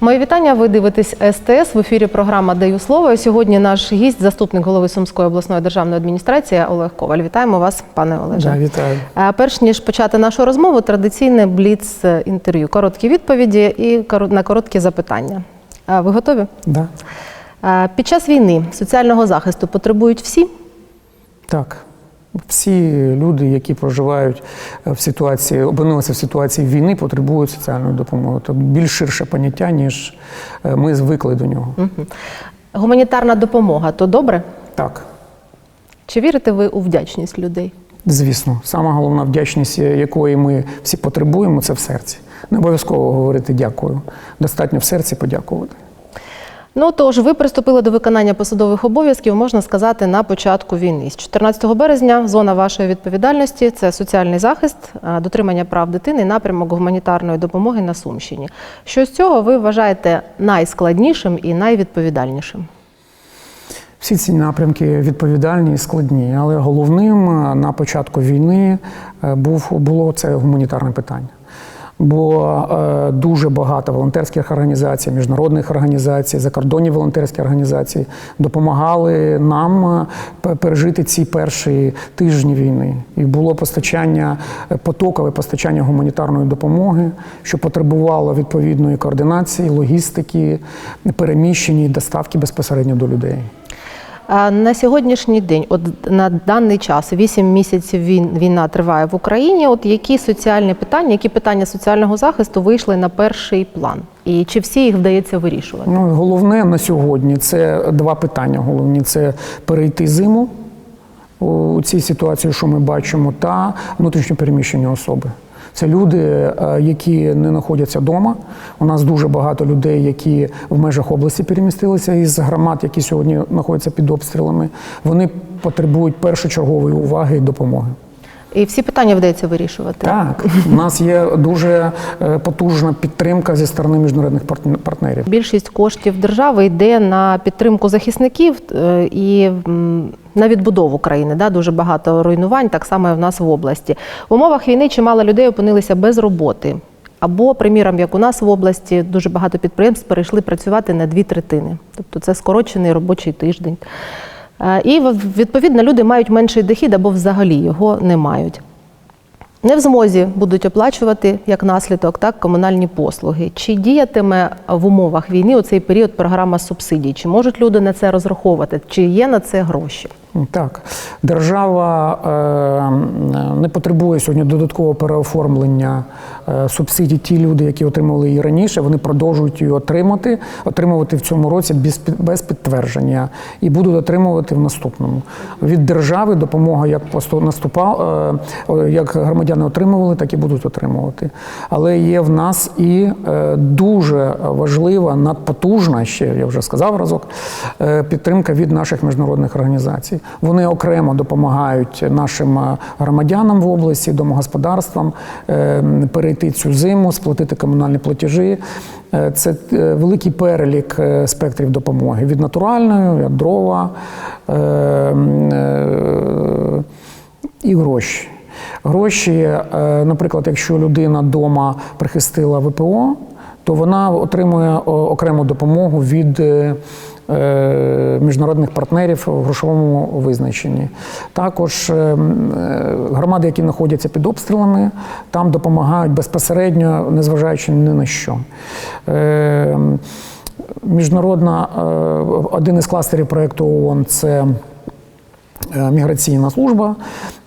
Мої вітання. Ви дивитесь СТС в ефірі. Програма Даю слово. Сьогодні наш гість, заступник голови Сумської обласної державної адміністрації Олег Коваль. Вітаємо вас, пане Олеже. Да, вітаю. Е, Перш ніж почати нашу розмову, традиційне бліц інтерв'ю. Короткі відповіді і на короткі запитання. Е, Ви готові? Да. Е, Під час війни соціального захисту потребують всі. Так. Всі люди, які проживають е, в ситуації, опинилися в ситуації війни, потребують соціальної допомоги. Тобто більш ширше поняття, ніж е, ми звикли до нього. Гуманітарна допомога то добре? Так, Чи вірите ви у вдячність людей? звісно, сама головна вдячність, якої ми всі потребуємо, це в серці. Не обов'язково говорити дякую. Достатньо в серці подякувати. Ну тож ви приступили до виконання посадових обов'язків, можна сказати, на початку війни. З 14 березня зона вашої відповідальності це соціальний захист, дотримання прав дитини, напрямок гуманітарної допомоги на Сумщині. Що з цього ви вважаєте найскладнішим і найвідповідальнішим? Всі ці напрямки відповідальні і складні, але головним на початку війни е, було це гуманітарне питання. Бо е, дуже багато волонтерських організацій, міжнародних організацій, закордонні волонтерські організації допомагали нам е, пережити ці перші тижні війни. І було постачання, е, потокове постачання гуманітарної допомоги, що потребувало відповідної координації, логістики, переміщення і доставки безпосередньо до людей. На сьогоднішній день, от на даний час, 8 місяців війна триває в Україні. От які соціальні питання, які питання соціального захисту вийшли на перший план? І чи всі їх вдається вирішувати? Ну, головне на сьогодні це два питання. Головні це перейти зиму у цій ситуації, що ми бачимо, та внутрішньо переміщені особи. Це люди, е, які не знаходяться вдома. У нас дуже багато людей, які в межах області перемістилися із громад, які сьогодні знаходяться під обстрілами. Вони потребують першочергової уваги і допомоги. І всі питання вдається вирішувати. Так, у нас є дуже е, потужна підтримка зі сторони міжнародних партн- партнерів. Більшість коштів держави йде на підтримку захисників е, і на відбудову країни. Да? Дуже багато руйнувань, так само і в нас в області. В умовах війни чимало людей опинилися без роботи. Або, приміром, як у нас в області, дуже багато підприємств перейшли працювати на дві третини. Тобто це скорочений робочий тиждень. Е, І відповідно люди мають менший дохід або взагалі його не мають. Не в змозі будуть оплачувати як наслідок так комунальні послуги. Чи діятиме в умовах війни у цей період програма субсидій? Чи можуть люди на це розраховувати? Чи є на це гроші? Так, держава е, не потребує сьогодні додаткового переоформлення е, субсидій. Ті люди, які отримували її раніше, вони продовжують її отримати, отримувати в цьому році без, без підтвердження і будуть отримувати в наступному. Від держави допомога як наступав, е, як громадяни отримували, так і будуть отримувати. Але є в нас і е, дуже важлива, надпотужна, ще я вже сказав разок, підтримка від наших міжнародних організацій. Вони окремо допомагають нашим е, громадянам в області, домогосподарствам е, перейти цю зиму, сплатити комунальні платежі. Е, Це великий перелік спектрів допомоги від натуральної, від дрова і гроші. Гроші, наприклад, якщо людина вдома прихистила ВПО, то вона отримує окрему допомогу від міжнародних партнерів в грошовому визначенні. Також е, м, е, громади, які знаходяться під обстрілами, там допомагають безпосередньо, незважаючи ні на що. Е, Міжнародна е, один із кластерів проєкту ООН це е, міграційна служба.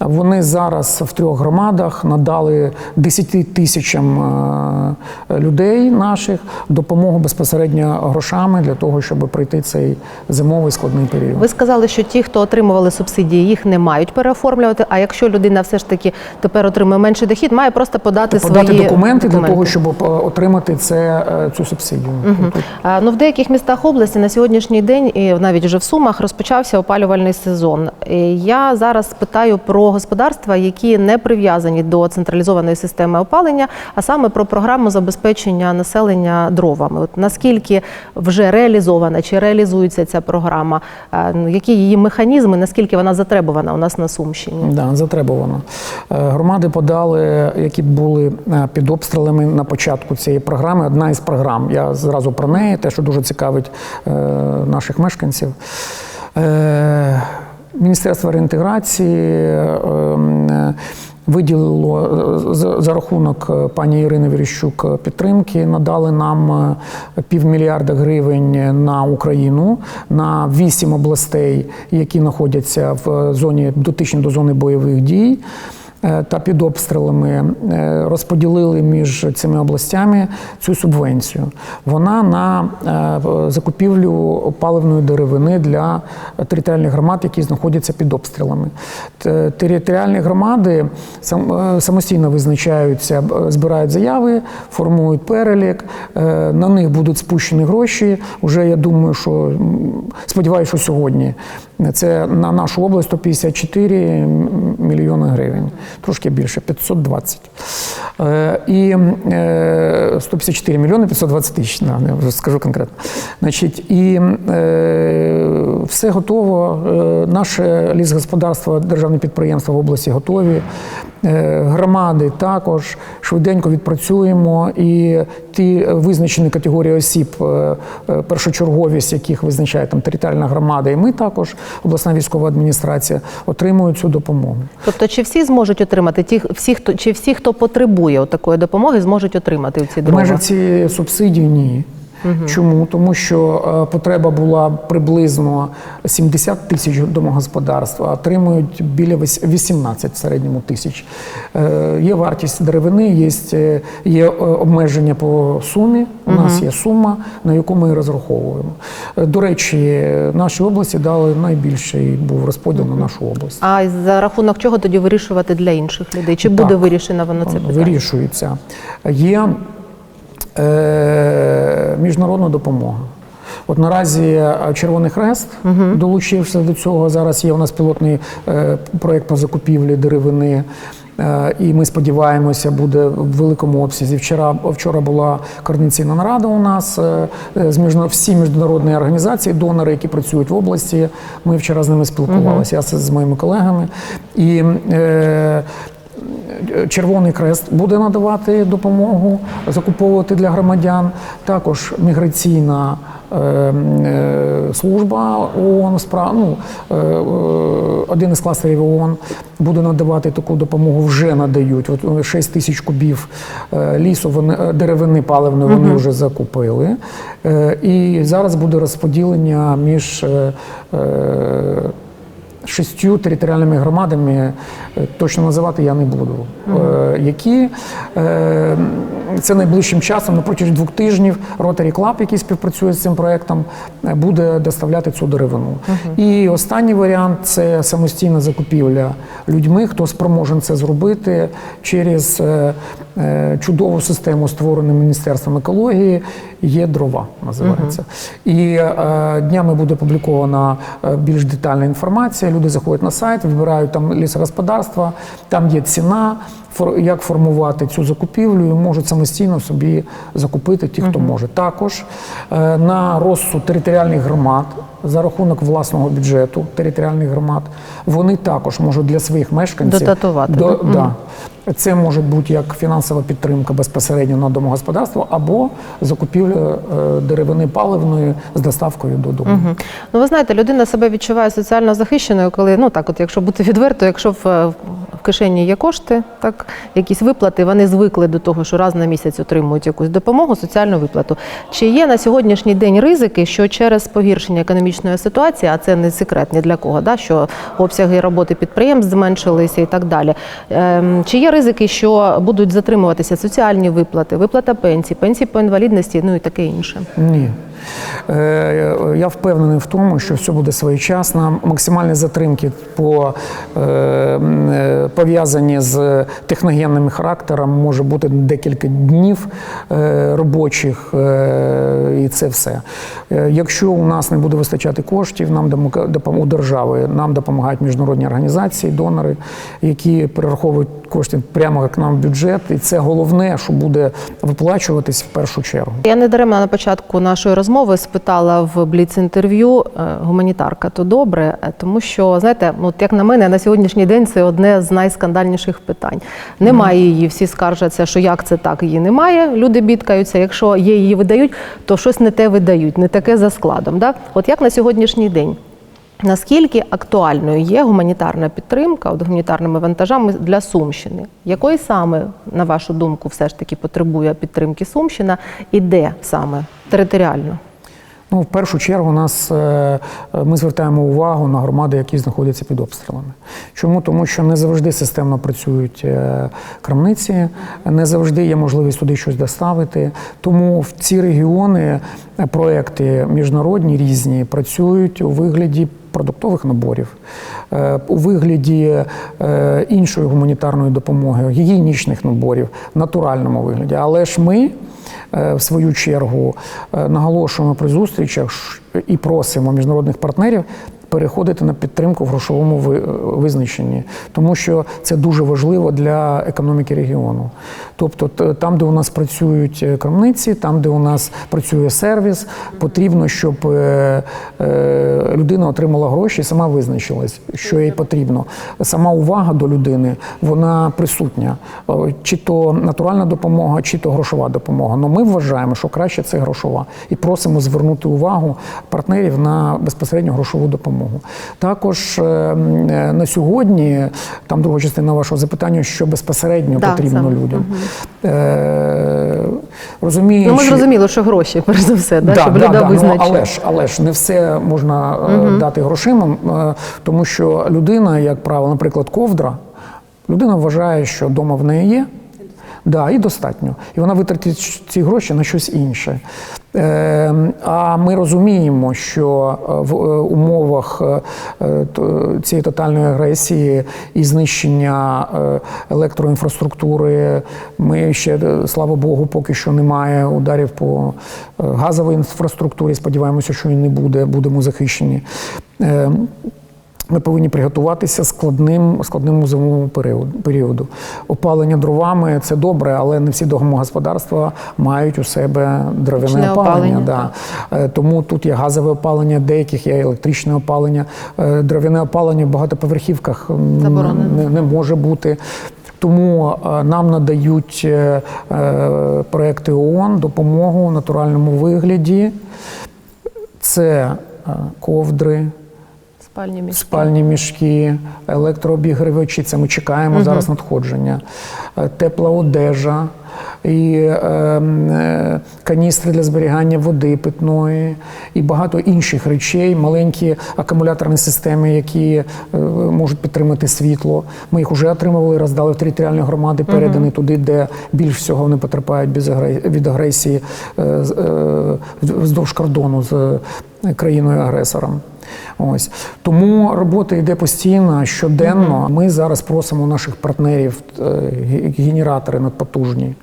Вони зараз в трьох громадах надали 10 тисячам е, людей наших допомогу безпосередньо грошами для того, щоб пройти цей зимовий складний період. Ви сказали, що ті, хто отримували субсидії, їх не мають переоформлювати. А якщо людина все ж таки тепер отримує менший дохід, має просто подати, Подати свої документи, для того, щоб е, отримати це, е, цю субсидію. А, Ну, в деяких містах області на сьогоднішній день, і навіть вже в Сумах, розпочався опалювальний сезон. Я зараз питаю про про господарства, які не прив'язані до централізованої системи опалення, а саме про програму забезпечення населення дровами. От наскільки вже реалізована чи реалізується ця програма, е, ну, які її механізми, наскільки вона затребувана у нас на Сумщині? Да, затребувано. Е, Громади подали, які були е, під обстрілами на початку цієї програми. Одна із програм. Я зразу про неї, те, що дуже цікавить наших мешканців. Міністерство реінтеграції е, е, виділило е, за, рахунок е, пані Ірини Віріщук підтримки, надали нам півмільярда гривень на Україну на вісім областей, які знаходяться в зоні дотичні до зони бойових дій. Е, Та під обстрілами е, розподілили між цими областями цю субвенцію. Вона на е, закупівлю паливної деревини для територіальних громад, які знаходяться під обстрілами. Територіальні громади самостійно визначаються, збирають заяви, формують перелік, на них будуть спущені гроші. Уже я думаю, що сподіваюся, що сьогодні це на нашу область 154 мільйони гривень, трошки більше 520. Е, І е, 154 мільйони 520 тисяч, я вже скажу конкретно. Значить, і е, все готово. Е, Наше лісгосподарство, державне підприємство в області готові. Е, Громади також швиденько відпрацюємо і ті визначені категорії осіб, е, е, першочерговість, яких визначає там територіальна громада, і ми також, обласна військова адміністрація, отримують цю допомогу. Тобто, чи всі зможуть отримати ті, всі, хто чи всі, хто потребує такої допомоги, зможуть отримати ці В дрова? межах цієї субсидії ні. Чому? Тому що е, потреба була приблизно 70 тисяч домогосподарств, а отримують біля віс- 18 в середньому тисяч. Е, Є вартість деревини, є, е, є обмеження по сумі. У нас є сума, на яку ми розраховуємо. До речі, нашій області дали найбільший був розподіл на нашу область. А за рахунок чого тоді вирішувати для інших людей? Чи буде вирішено воно це питання? вирішується. Є е, міжнародна допомога. От наразі е, Червоний Хрест долучився до цього. Зараз є у нас пілотний е, проєкт по закупівлі деревини. Е, І ми сподіваємося, буде в великому обсязі. Вчора, вчора була координаційна нарада у нас е, з міжна- всі міжнародні організації, донори, які працюють в області. Ми вчора з ними спілкувалися. Я з з моїми колегами. І е, Червоний Хрест буде надавати допомогу, закуповувати для громадян. Також міграційна е, е, служба ООН, ну, е, один із кластерів ООН буде надавати таку допомогу, вже надають. От 6 тисяч кубів лісу, вони, деревини паливної вони вже закупили. І зараз буде розподілення між шістю територіальними громадами, е, точно називати я не буду, е, які е, це найближчим часом, на протязі двох тижнів, Rotary Club, який співпрацює з цим проектом, буде доставляти цю деревину. І останній варіант це самостійна закупівля людьми, хто спроможен це зробити через чудову систему, створену Міністерством екології. Є дрова, називається. І е, днями буде опублікована е, більш детальна інформація. Люди заходять на сайт, вибирають там лісогосподарства, там є ціна, як формувати цю закупівлю, і можуть самостійно собі закупити ті, хто може. Також е, на розсуд територіальних громад за рахунок власного бюджету територіальних громад вони також можуть для своїх мешканців Додатувати, До, да? да. Це може бути як фінансова підтримка безпосередньо на домогосподарство або закупівля е, деревини паливної з доставкою додому. Мгм. Ну, ви знаєте, людина себе відчуває соціально захищеною, коли ну так, от якщо бути відверто, якщо в, е, в кишені є кошти, так якісь виплати, вони звикли до того, що раз на місяць отримують якусь допомогу, соціальну виплату. Чи є на сьогоднішній день ризики, що через погіршення економічної ситуації, а це не секрет ні для кого, да, що обсяги роботи підприємств зменшилися і так далі. Ем, чи є ризики, що будуть затримуватися соціальні виплати, виплата пенсій, пенсій по інвалідності, ну і таке інше? Ні. Е, Я впевнений в тому, що все буде своєчасно. Максимальні затримки по е, е, пов'язані з техногенним характером може бути декілька днів робочих, і це все. Якщо у нас не буде вистачати коштів, нам у держави нам допомагають міжнародні організації, донори, які перераховують кошти прямо як нам в бюджет, і це головне, що буде виплачуватись в першу чергу. Я не даремно на початку нашої розмови спитала в бліц-інтерв'ю е, гуманітарка то добре, Е, тому що знаєте, ну, от як на мене, на сьогоднішній день це одне з найскандальніших питань. Немає її, всі скаржаться, що як це так, її немає. Люди бідкаються. Якщо є її видають, то щось не те видають, не таке за складом. Да? От як на сьогоднішній день? Наскільки актуальною є гуманітарна підтримка от гуманітарними вантажами для Сумщини? Якої саме, на вашу думку, все ж таки потребує підтримки Сумщина і де саме територіально? Ну, в першу чергу нас е, ми звертаємо увагу на громади, які знаходяться під обстрілами. Чому? Тому що не завжди системно працюють е, крамниці, не завжди є можливість туди щось доставити. Тому в ці регіони е, проекти міжнародні різні працюють у вигляді продуктових наборів, е, у вигляді е, іншої гуманітарної допомоги, гігієнічних наборів, натуральному вигляді. Але ж ми е, в свою чергу наголошуємо при зустрічах і просимо міжнародних партнерів переходити на підтримку в грошовому е, визначенні, тому що це дуже важливо для економіки регіону. Тобто, там, де у нас працюють е, крамниці, там, де у нас працює сервіс, потрібно, щоб е, людина отримала гроші сама визначилась, що їй потрібно. Сама увага до людини вона присутня, чи то натуральна допомога, чи то грошова допомога. Но ми вважаємо, що краще це грошова, і просимо звернути увагу партнерів на безпосередньо грошову допомогу. Також е, е, на сьогодні, там друга частина вашого запитання, що безпосередньо Да, потрібно саме. людям. Е, розуміючи, Ну, ми зрозуміли, що гроші, перш за все, да, Да, щоб да, да, ну, але ж, але ж не все можна е, дати грошима, тому що людина, як правило, наприклад, ковдра, людина вважає, що вдома в неї є. Да, і достатньо. І вона витратить ці гроші на щось інше. Е, а ми розуміємо, що е, в е, умовах е, цієї тотальної агресії і знищення електроінфраструктури, ми ще, слава Богу, поки що немає ударів по газовій інфраструктурі. Сподіваємося, що і не буде, будемо захищені. Ми повинні приготуватися складним складним зимовому періоду-. Опалення дровами це добре, але не всі домогосподарства мають у себе дровяне опалення. опалення, да. Е, Тому тут є газове опалення, деяких є електричне опалення. Е, Дров'яне опалення в багатоповерхівках не, не може бути. Тому е, нам надають проекти ООН допомогу в натуральному вигляді. Це ковдри, Спальні місця. спальні мішки, електрообігрівачі. Це ми чекаємо зараз надходження, Е, тепла одежа і е, е, каністри для зберігання води питної, і багато інших речей, маленькі акумуляторні системи, які е, можуть підтримати світло. Ми їх вже отримували, роздали в територіальні громади, передані туди, де більш всього вони потерпають від агресії е, е, вздовж кордону з е, країною-агресором. Ось тому робота йде постійно, щоденно. Ми зараз просимо наших партнерів е, ге- генератори надпотужні.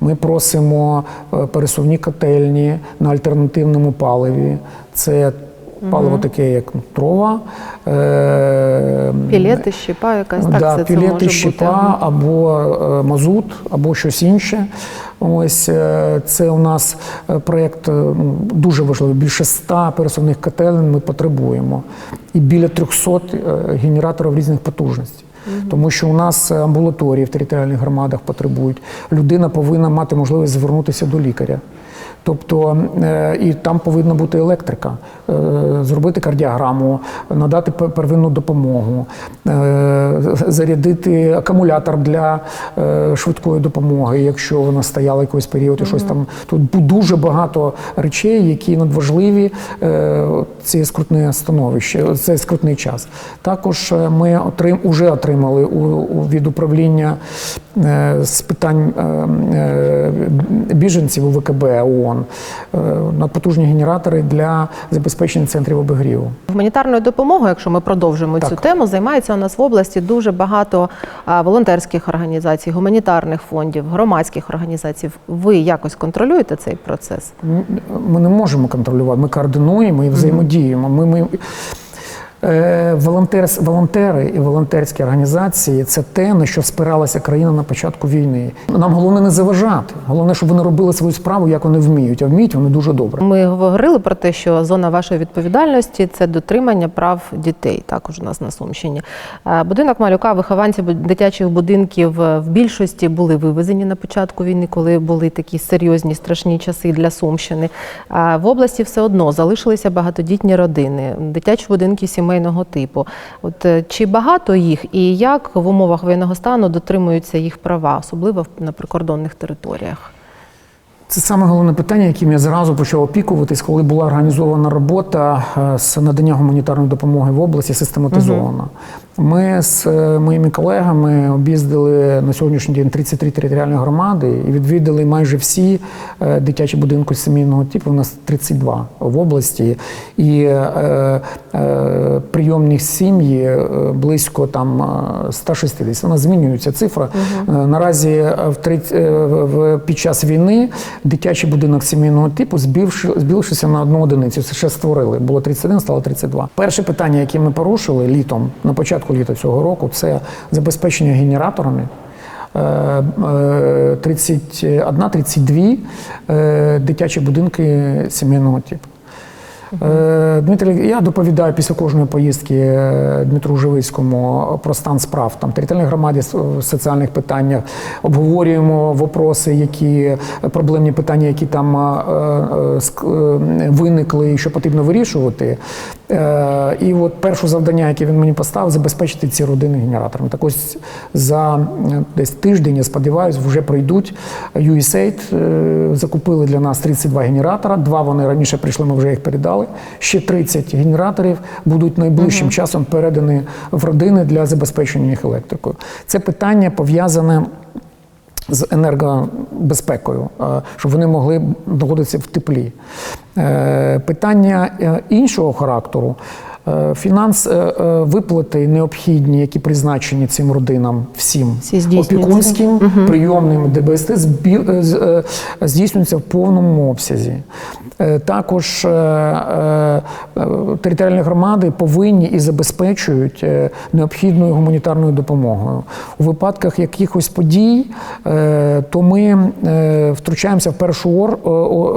Ми просимо е, пересувні котельні на альтернативному паливі. Це паливо таке, як дрова, е, Пілети, щепа якась, так, да, це, це пілети може щепа бути. або е, мазут, або щось інше. Ось е, це у нас е, проєкт ну, дуже важливий. Більше 100 пересувних котелень ми потребуємо. І біля 300 е, генераторів різних потужностей. Тому що у нас амбулаторії в територіальних громадах потребують. Людина повинна мати можливість звернутися до лікаря. Тобто е, і там повинна бути електрика, е, зробити кардіограму, надати первинну допомогу, е, зарядити акумулятор для швидкої допомоги, якщо вона стояла якийсь період і щось там. Тут дуже багато речей, які надважливі це скрутне становище, це скрутний час. Також ми отрим, уже отримали від управління з питань е, е, біженців у ВКБ ООН е, на потужні генератори для забезпечення центрів обігріву. Гуманітарною допомогою, якщо ми продовжимо цю тему, займається у нас в області дуже багато волонтерських організацій, гуманітарних фондів, громадських організацій. Ви якось контролюєте цей процес? Ми не можемо контролювати, ми координуємо і взаємодіємо. Ми, ми, е, волонтерс, волонтери і волонтерські організації це те, на що спиралася країна на початку війни. Нам головне не заважати. Головне, щоб вони робили свою справу, як вони вміють. А вміють вони дуже добре. Ми говорили про те, що зона вашої відповідальності це дотримання прав дітей. Також у нас на Сумщині. Е, Будинок малюка, вихованці дитячих будинків е, в більшості були вивезені на початку війни, коли були такі серйозні страшні часи для Сумщини. А в області все одно залишилися багатодітні родини, дитячі будинки сімейного типу. От е, чи багато їх і як в умовах воєнного стану дотримуються їх права, особливо на прикордонних територіях? Це саме головне питання, яким я зразу почав опікуватись, коли була організована робота е, з надання гуманітарної допомоги в області систематизована. Ми з е, моїми колегами об'їздили на сьогоднішній день 33 територіальні громади і відвідали майже всі е, дитячі будинки сімейного типу. У нас 32 в області, і е, е, прийомних сім'ї близько там е, 160. Вона змінюється цифра. Е, Наразі в 30, в- в- під час війни дитячий будинок сімейного типу збільши- збільшився на одну одиницю. Це ще створили. Було 31, стало 32. Перше питання, яке ми порушили літом, на початку літа цього року, це забезпечення генераторами. Е, е, 31-32 е, дитячі будинки сімейного типу. Е, Дмитро, я доповідаю після кожної поїздки е, Дмитру Живицькому про стан справ там територіальної громаді в соціальних питаннях. Обговорюємо вопроси, які проблемні питання, які там е, виникли і що потрібно вирішувати. І от перше завдання, яке він мені поставив, забезпечити ці родини генераторами. Так ось за десь тиждень, я сподіваюся, вже прийдуть. USAID закупили для нас 32 генератора. Два вони раніше прийшли, ми вже їх передали. Ще 30 генераторів будуть найближчим часом передані в родини для забезпечення їх електрикою. Це питання пов'язане з енергобезпекою, щоб вони могли знаходитися в теплі. Е, Питання е, іншого характеру. Е, Фінанс е, е, виплати необхідні, які призначені цим родинам всім Всі опікунським, прийомним ДБСТ збі- з- здійснюються в повному обсязі. Також територіальні громади повинні і забезпечують необхідною гуманітарною допомогою. У випадках якихось подій, то ми втручаємося в першу,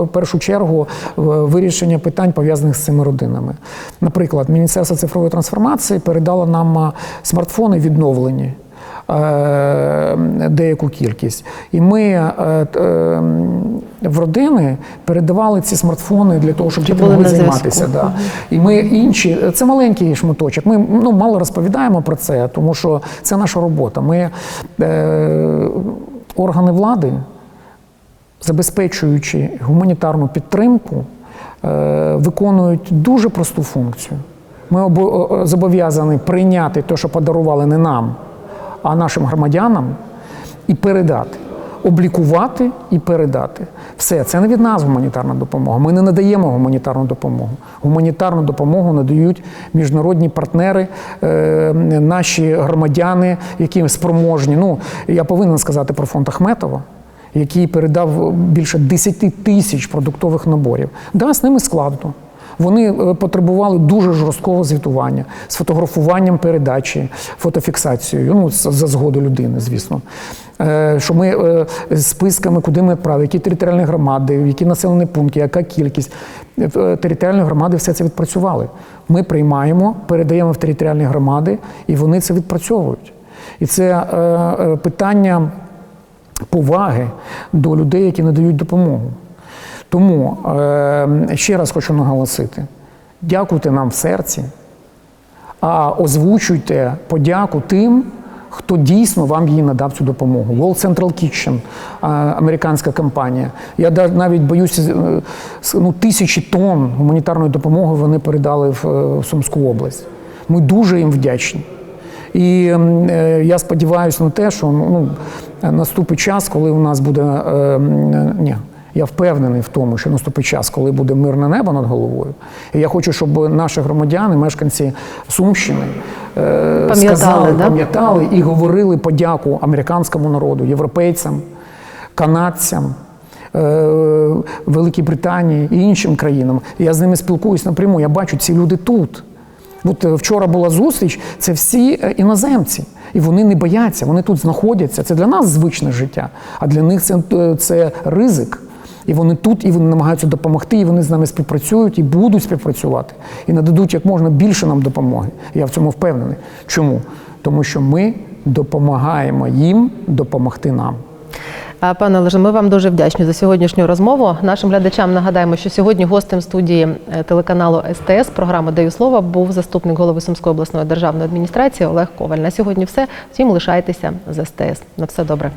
в першу чергу в вирішення питань пов'язаних з цими родинами. Наприклад, Міністерство цифрової трансформації передало нам смартфони відновлені. е, Деяку кількість, і ми е, е, в родини передавали ці смартфони для того, щоб діти могли займатися. Да. І ми інші, це маленький шматочок. Ми ну мало розповідаємо про це, тому що це наша робота. Ми е, органи влади забезпечуючи гуманітарну підтримку, е, виконують дуже просту функцію. Ми зобов'язані прийняти те, що подарували не нам, а нашим громадянам, і передати. Облікувати і передати. Все, це не від нас гуманітарна допомога. Ми не надаємо гуманітарну допомогу. Гуманітарну допомогу надають міжнародні партнери, е, наші громадяни, які спроможні. Ну, я повинен сказати про фонд Ахметова який передав більше 10 тисяч продуктових наборів. Да, з ними складно. Вони е, потребували дуже жорсткого звітування з фотографуванням передачі, фотофіксацією, ну за згоду людини, звісно. Е, Що ми е, з списками, куди ми відправили, які територіальні громади, які населені пункти, яка кількість. Територіальні громади все це відпрацювали. Ми приймаємо, передаємо в територіальні громади, і вони це відпрацьовують. І це питання поваги до людей, які надають допомогу. Тому е, ще раз хочу наголосити: дякуйте нам в серці, а озвучуйте подяку тим, хто дійсно вам її надав цю допомогу. World Central Kitchen, е, американська компанія. Я навіть боюся, е, ну, тисячі тонн гуманітарної допомоги вони передали в, Сумську область. Ми дуже їм вдячні. І я сподіваюся на те, що ну, наступить час, коли у нас буде. Ні, я впевнений в тому, що наступить час, коли буде мирне небо над головою. І я хочу, щоб наші громадяни, мешканці Сумщини, е, сказали, да? пам'ятали і говорили подяку американському народу, європейцям, канадцям. е, Великій Британії і іншим країнам. Я з ними спілкуюсь напряму. Я бачу, ці люди тут. От е, вчора була зустріч, це всі іноземці, і вони не бояться, вони тут знаходяться. Це для нас звичне життя, а для них це, це ризик. І вони тут, і вони намагаються допомогти, і вони з нами співпрацюють і будуть співпрацювати, і нададуть як можна більше нам допомоги. Я в цьому впевнений. Чому? Тому що ми допомагаємо їм допомогти нам. Пане Олеже, ми вам дуже вдячні за сьогоднішню розмову. Нашим глядачам нагадаємо, що сьогодні гостем студії е, телеканалу СТС програми Даю слово був заступник голови Сумської обласної державної адміністрації Олег Коваль. На сьогодні все. Втім, лишайтеся з СТС. На все добре.